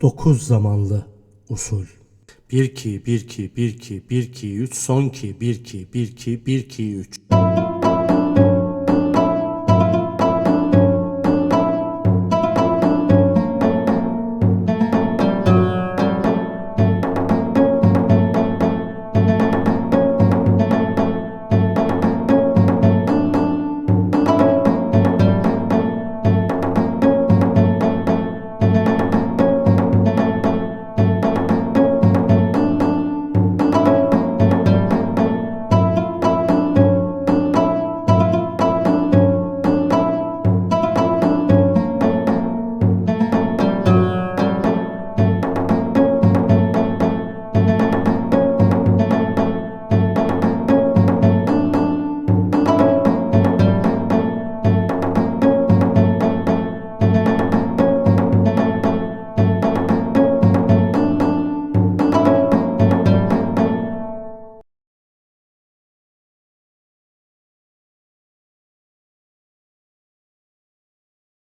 9 zamanlı usul. 1 2 1 2 1 2 1 2 3 son ki 1 2 1 2 1 2 3